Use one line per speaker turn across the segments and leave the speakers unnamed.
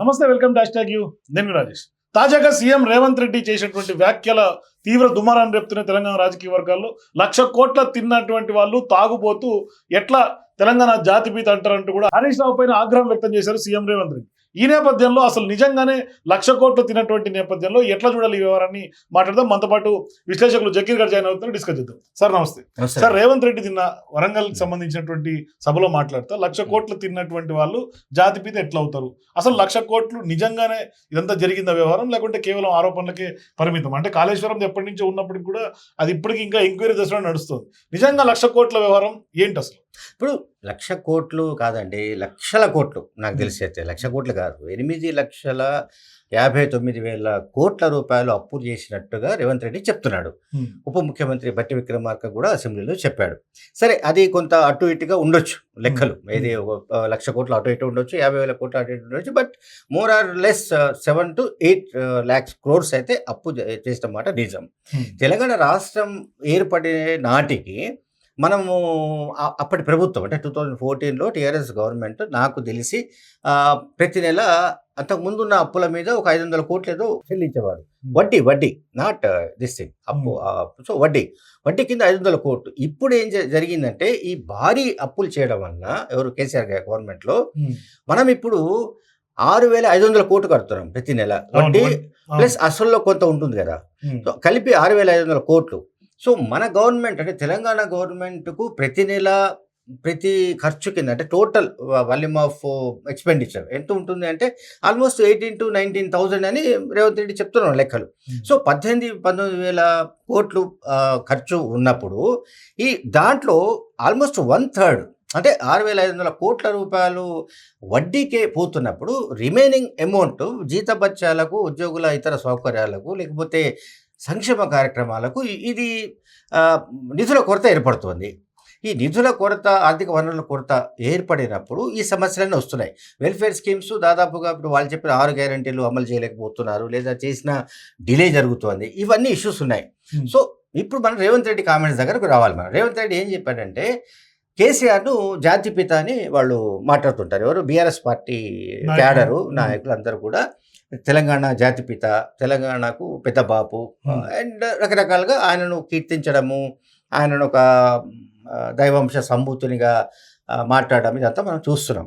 నమస్తే welcome dash tag you. నేను రాజేష్. తాజాగా సీఎం రేవంత్ రెడ్డి చేసినటువంటి వ్యాఖ్యల తీవ్ర దుమారాన్ని రేపుతున్న తెలంగాణ రాజకీయ వర్గాల్లో లక్ష కోట్ల తిన్నటువంటి వాళ్ళు తాగుబోతూ ఎట్లా తెలంగాణ జాతిపీత అంటారంటూ కూడా హరీష్ రావు పైన ఆగ్రహం వ్యక్తం చేశారు సీఎం రేవంత్ రెడ్డి. ఈ నేపథ్యంలో అసలు నిజంగానే లక్ష కోట్లు తిన్నటువంటి నేపథ్యంలో ఎట్లా చూడాలి ఈ వ్యవహారాన్ని మాట్లాడదాం. మనతో పాటు విశ్లేషకులు జకీర్ గారు జాయిన్ అవుతున్నారు. డిస్కస్ చేద్దాం. సార్ నమస్తే. సార్ రేవంత్ రెడ్డి తిన్న వరంగల్ సంబంధించినటువంటి సభలో మాట్లాడుతా లక్ష కోట్లు తిన్నటువంటి వాళ్ళు జాతిపీత ఎట్లా అవుతారు? అసలు లక్ష కోట్లు నిజంగానే ఇదంతా జరిగిందా వ్యవహారం? లేకుంటే కేవలం ఆరోపణలకే పరిమితం? అంటే కాళేశ్వరం ఎప్పటి నుంచో ఉన్నప్పటికి కూడా అది ఇప్పటికి ఇంకా ఎంక్వైరీ దశలో నడుస్తుంది. నిజంగా లక్ష కోట్ల వ్యవహారం ఏంటి అసలు?
ఇప్పుడు లక్ష కోట్లు కాదండి లక్షల కోట్లు నాకు తెలిసి అయితే. లక్ష కోట్లు కాదు. ఎనిమిది లక్షల యాభై తొమ్మిది వేల కోట్ల రూపాయలు అప్పు చేసినట్టుగా రేవంత్ రెడ్డి చెప్తున్నాడు. ఉప ముఖ్యమంత్రి బట్టి విక్రమార్క కూడా అసెంబ్లీలో చెప్పాడు. సరే అది కొంత అటు ఇటుగా ఉండొచ్చు లెక్కలు. ఏది లక్ష కోట్లు అటు ఇటు ఉండొచ్చు యాభై వేల కోట్లు అటు ఇటు ఉండొచ్చు but more or less seven to eight lakhs crores అయితే అప్పు చేసిన మాట నిజం. తెలంగాణ రాష్ట్రం ఏర్పడే నాటికి మనము అప్పటి ప్రభుత్వం అంటే టూ థౌజండ్ ఫోర్టీన్లో టీఆర్ఎస్ గవర్నమెంట్ నాకు తెలిసి ప్రతి నెల అంతకు ముందు ఉన్న అప్పుల మీద ఒక ఐదు వందల కోట్లు ఏదో చెల్లించేవాడు వడ్డీ వడ్డీ నాట్ దిస్ థింగ్ అప్పు సో వడ్డీ వడ్డీ కింద ఐదు వందల కోట్లు. ఇప్పుడు ఏం జరిగిందంటే ఈ భారీ అప్పులు చేయడం వలన ఎవరు కేసీఆర్ గారి గవర్నమెంట్లో మనం ఇప్పుడు ఆరు వేల ఐదు వందల కోట్లు కడుతున్నాం ప్రతి నెల. వడ్డీ ప్లస్ అసల్లో కొంత ఉంటుంది కదా. సో కలిపి ఆరు వేల ఐదు వందల కోట్లు. సో మన గవర్నమెంట్ అంటే తెలంగాణ గవర్నమెంట్కు ప్రతి నెల ప్రతి ఖర్చు కింద అంటే టోటల్ వాల్యూమ్ ఆఫ్ ఎక్స్పెండిచర్ ఎంత ఉంటుంది అంటే almost eighteen to nineteen thousand అని రేవంత్ రెడ్డి చెప్తున్నాం లెక్కలు. సో పద్దెనిమిది పంతొమ్మిది వేల కోట్లు ఖర్చు ఉన్నప్పుడు ఈ దాంట్లో ఆల్మోస్ట్ వన్ థర్డ్ అంటే ఆరు వేల ఐదు వందల కోట్ల రూపాయలు వడ్డీకే పోతున్నప్పుడు రిమైనింగ్ అమౌంట్ జీతభత్యాలకు ఉద్యోగుల ఇతర సౌకర్యాలకు లేకపోతే సంక్షేమ కార్యక్రమాలకు ఇది నిధుల కొరత ఏర్పడుతుంది. ఈ నిధుల కొరత ఆర్థిక వనరుల కొరత ఏర్పడినప్పుడు ఈ సమస్యలన్నీ వస్తున్నాయి. వెల్ఫేర్ స్కీమ్స్ దాదాపుగా ఇప్పుడు వాళ్ళు చెప్పిన ఆరు గ్యారంటీలు అమలు చేయలేకపోతున్నారు లేదా చేసిన డిలే జరుగుతోంది. ఇవన్నీ ఇష్యూస్ ఉన్నాయి. సో ఇప్పుడు మనం రేవంత్ రెడ్డి కామెంట్స్ దగ్గరకు రావాలి మనం. రేవంత్ రెడ్డి ఏం చెప్పాడంటే కేసీఆర్ను జాతిపిత అని వాళ్ళు మాట్లాడుతుంటారు. ఎవరు? బీఆర్ఎస్ పార్టీ. క్యాడరు. నాయకులు అందరూ కూడా తెలంగాణ జాతిపిత తెలంగాణకు పెద్ద బాపు
Hmm.
అండ్ రకరకాలుగా ఆయనను కీర్తించడము ఆయనను ఒక దైవాంశ సంభూతునిగా మాట్లాడడం ఇదంతా మనం చూస్తున్నాం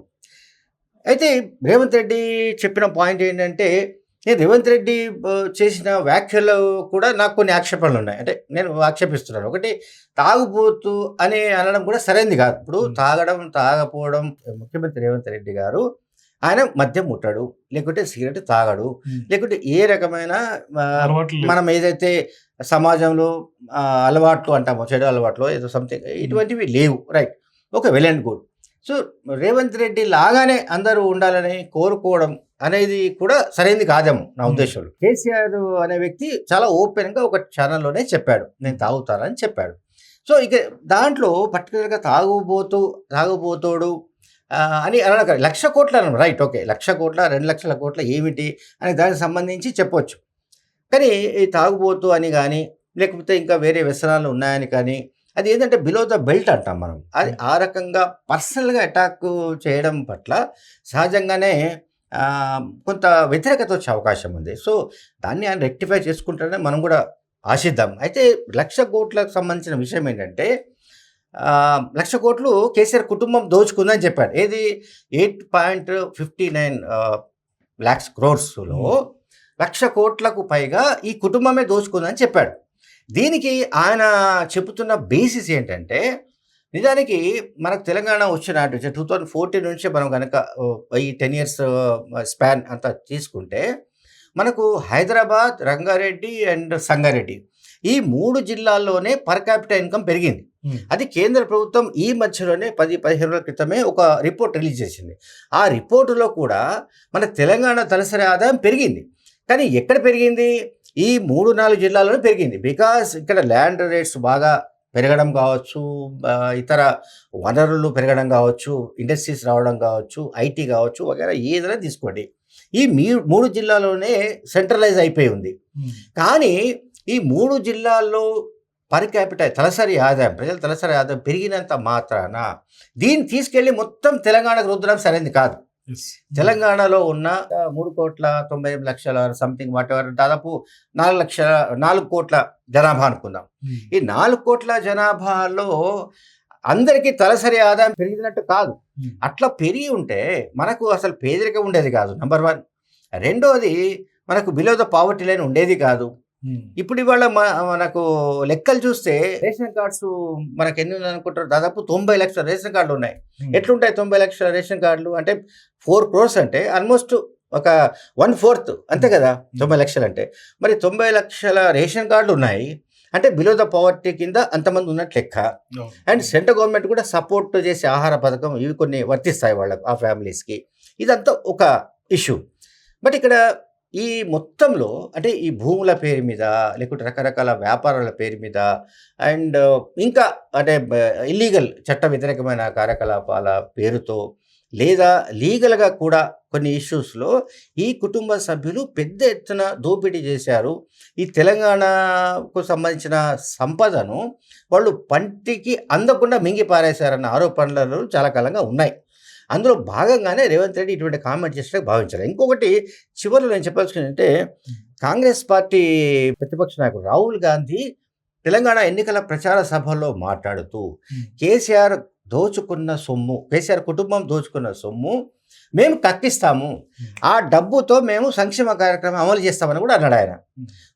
అయితే రేవంత్ రెడ్డి చెప్పిన పాయింట్ ఏంటంటే నేను రేవంత్ రెడ్డి చేసిన వ్యాఖ్యలు కూడా నాకు కొన్ని ఆక్షేపణలు ఉన్నాయి అంటే నేను ఆక్షేపిస్తున్నాను ఒకటి తాగుబోతు అని అనడం కూడా సరైనది కాదు ఇప్పుడు
Hmm.
తాగడం తాగపోవడం ముఖ్యమంత్రి రేవంత్ రెడ్డి గారు ఆయన మద్యం ముట్టడు లేకుంటే సిగరెట్ తాగడు లేకుంటే ఏ రకమైన. మనం ఏదైతే సమాజంలో అలవాట్లు అంటామో చెడు అలవాట్లు ఏదో సంథింగ్ ఇటువంటివి లేవు. Right okay well and good so Revanth Reddy లాగానే అందరూ ఉండాలని కోరుకోవడం అనేది కూడా సరైనది కాదేమో నా. ఉద్దేశంలో. కేసీఆర్ అనే వ్యక్తి చాలా ఓపెన్గా ఒక ఛానల్లోనే చెప్పాడు. నేను తాగుతానని చెప్పాడు. సో ఇక దాంట్లో పర్టికులర్గా తాగుబోతూ తాగుబోతోడు అని అనక లక్ష కోట్ల రైట్ ఓకే. లక్ష కోట్ల రెండు లక్షల కోట్ల ఏమిటి అని దానికి సంబంధించి చెప్పొచ్చు. కానీ ఈ తాగుబోతు అని కానీ లేకపోతే ఇంకా వేరే వ్యసనాలు ఉన్నాయని కానీ అది ఏంటంటే బిలో ద బెల్ట్ అంటాం మనం. అది ఆ రకంగా పర్సనల్గా అటాక్ చేయడం పట్ల సహజంగానే కొంత వ్యతిరేకత వచ్చే అవకాశం ఉంది. సో దాన్ని ఆయన రెక్టిఫై చేసుకుంటారని మనం కూడా ఆశిద్దాం. అయితే లక్ష కోట్లకు సంబంధించిన విషయం ఏంటంటే లక్ష కోట్లు కేసీఆర్ కుటుంబం దోచుకుందని చెప్పాడు. ఏది? Eight point fifty nine lakhs క్రోర్స్లో లక్ష కోట్లకు పైగా ఈ కుటుంబమే దోచుకుందని చెప్పాడు. దీనికి ఆయన చెబుతున్న బేసిస్ ఏంటంటే నిజానికి మనకు తెలంగాణ వచ్చిన టూ థౌజండ్ ఫోర్టీన్ నుంచి మనం కనుక ఈ టెన్ ఇయర్స్ స్పాన్ అంతా తీసుకుంటే మనకు హైదరాబాద్ రంగారెడ్డి అండ్ సంగారెడ్డి ఈ మూడు జిల్లాల్లోనే పర్ క్యాపిటల్ ఇన్కమ్ పెరిగింది. అది కేంద్ర ప్రభుత్వం ఈ మధ్యలోనే పది పదిహేను రోజుల క్రితమే ఒక రిపోర్ట్ రిలీజ్ చేసింది. ఆ రిపోర్టులో కూడా మన తెలంగాణ తలసరి ఆదాయం పెరిగింది. కానీ ఎక్కడ పెరిగింది? ఈ మూడు నాలుగు జిల్లాల్లోనే పెరిగింది. బికాస్ ఇక్కడ ల్యాండ్ రేట్స్ బాగా పెరగడం కావచ్చు ఇతర వనరులు పెరగడం కావచ్చు ఇండస్ట్రీస్ రావడం కావచ్చు ఐటీ కావచ్చు వగేరా ఏదైనా తీసుకోండి. ఈ మీ మూడు జిల్లాలోనే సెంట్రలైజ్ అయిపోయి ఉంది. కానీ ఈ మూడు జిల్లాల్లో పర్ క్యాపిటల్ తలసరి ఆదాయం ప్రజల తలసరి ఆదాయం పెరిగినంత మాత్రాన దీన్ని తీసుకెళ్ళి మొత్తం తెలంగాణకు రుద్దడం సరైనది కాదు. తెలంగాణలో ఉన్న మూడు కోట్ల తొంభై ఎనిమిది లక్షల సంథింగ్ వాట్ ఎవర్ దాదాపు నాలుగు లక్షల నాలుగు కోట్ల జనాభా అనుకుందాం. ఈ నాలుగు కోట్ల జనాభాలో అందరికీ తలసరి ఆదాయం పెరిగినట్టు కాదు. అట్లా పెరిగి ఉంటే మనకు అసలు పేదరికం ఉండేది కాదు నంబర్ వన్ రెండోది మనకు బిలో ద పావర్టీ లైన్ ఉండేది కాదు. ఇప్పుడు ఇవాళ మనకు లెక్కలు చూస్తే రేషన్ కార్డ్స్ మనకు ఎన్ని అనుకుంటారు? దాదాపు తొంభై లక్షల రేషన్ కార్డులు ఉన్నాయి. ఎట్లుంటాయి తొంభై లక్షల రేషన్ కార్డులు? అంటే ఫోర్ క్రోర్స్ అంటే ఆల్మోస్ట్ ఒక వన్ ఫోర్త్ అంతే కదా? తొంభై లక్షలు అంటే. మరి తొంభై లక్షల రేషన్ కార్డులు ఉన్నాయి. అంటే బిలో ద పవర్టీ కింద అంతమంది ఉన్నట్లు లెక్క. అండ్ సెంట్రల్ గవర్నమెంట్ కూడా సపోర్ట్ చేసే ఆహార పథకం ఇవి కొన్ని వర్తిస్తాయి వాళ్ళకు ఆ ఫ్యామిలీస్కి. ఇదంతా ఒక ఇష్యూ. బట్ ఇక్కడ ఈ మొత్తంలో అంటే ఈ భూముల పేరు మీద లేకుంటే రకరకాల వ్యాపారాల పేరు మీద అండ్ ఇంకా అంటే ఇల్లీగల్ చట్ట వ్యతిరేకమైన కార్యకలాపాల పేరుతో లేదా లీగల్గా కూడా కొన్ని ఇష్యూస్లో ఈ కుటుంబ సభ్యులు పెద్ద ఎత్తున దోపిడీ చేశారు. ఈ తెలంగాణకు సంబంధించిన సంపదను వాళ్ళు పంటికి అందకుండా మింగి పారేశారన్న ఆరోపణలు చాలా కాలంగా ఉన్నాయి. అందులో భాగంగానే రేవంత్ రెడ్డి ఇటువంటి కామెంట్ చేసినట్టు భావించారు. ఇంకొకటి చివరిలో నేను చెప్పాల్సింది అంటే కాంగ్రెస్ పార్టీ ప్రతిపక్ష నాయకుడు రాహుల్ గాంధీ తెలంగాణ ఎన్నికల ప్రచార సభలో మాట్లాడుతూ కేసీఆర్ దోచుకున్న సొమ్ము కేసీఆర్ కుటుంబం దోచుకున్న సొమ్ము మేము కక్కిస్తాము. ఆ డబ్బుతో మేము సంక్షేమ కార్యక్రమం అమలు చేస్తామని కూడా అన్నాడు ఆయన.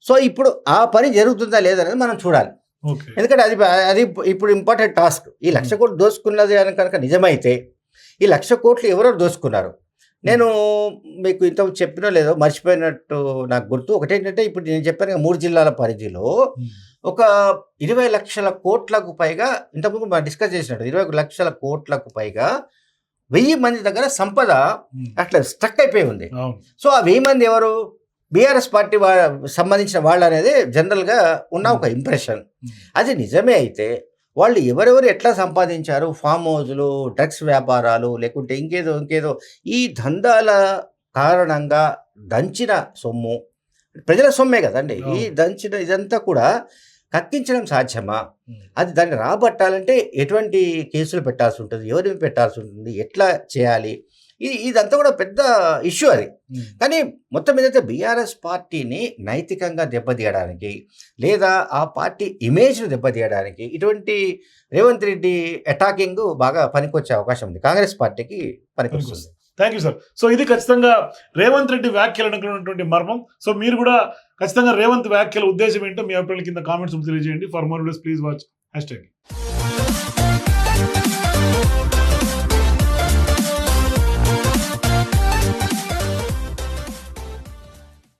సో ఇప్పుడు ఆ పని జరుగుతుందా లేదా అనేది మనం చూడాలి. ఎందుకంటే అది అది ఇప్పుడు ఇంపార్టెంట్ టాస్క్ ఈ లక్ష కోట్లు దోసుకున్నది అని కనుక నిజమైతే ఈ లక్ష కోట్లు ఎవరో దోసుకున్నారు. నేను మీకు ఇంత చెప్పినో లేదో మర్చిపోయినట్టు నాకు గుర్తు. ఒకటేంటంటే ఇప్పుడు నేను చెప్పాను మూడు జిల్లాల పరిధిలో ఒక ఇరవై లక్షల కోట్లకు పైగా ఇంతకుముందు మనం డిస్కస్ చేసినట్టు ఇరవై లక్షల కోట్లకు పైగా వెయ్యి మంది దగ్గర సంపద అట్లా స్ట్రక్ అయిపోయి ఉంది. సో ఆ వెయ్యి మంది ఎవరు? బీఆర్ఎస్ పార్టీ వా సంబంధించిన వాళ్ళు అనేది జనరల్గా ఉన్న ఒక ఇంప్రెషన్ అది నిజమే అయితే వాళ్ళు ఎవరెవరు ఎట్లా సంపాదించారు? ఫామ్ హౌజులు డ్రగ్స్ వ్యాపారాలు లేకుంటే ఇంకేదో ఇంకేదో. ఈ దందాల కారణంగా దంచిన సొమ్ము ప్రజల సొమ్మే కదండి. ఈ. దంచిన ఇదంతా కూడా కక్కించడం సాధ్యమా? అది దాన్ని రాబట్టాలంటే ఎటువంటి కేసులు పెట్టాల్సి ఉంటుంది? ఎవరి మీద పెట్టాల్సి ఉంటుంది? ఎట్లా చేయాలి? ఇది ఇదంతా కూడా పెద్ద ఇష్యూ అది. కానీ మొత్తం మీదైతే బీఆర్ఎస్ పార్టీని నైతికంగా దెబ్బతీయడానికి లేదా ఆ పార్టీ ఇమేజ్ను దెబ్బతీయడానికి ఇటువంటి రేవంత్ రెడ్డి అటాకింగ్ బాగా పనికొచ్చే అవకాశం ఉంది. కాంగ్రెస్ పార్టీకి పనికొస్తుంది.
థ్యాంక్ యూ సార్ సో ఇది ఖచ్చితంగా రేవంత్ రెడ్డి వ్యాఖ్యలు అనుకున్నటువంటి మర్మం. సో మీరు కూడా ఖచ్చితంగా రేవంత్ వ్యాఖ్యల ఉద్దేశం ఏంటో మీ అభిప్రాయాల కింద కామెంట్స్ తెలియజేయండి. For more please watch hashtag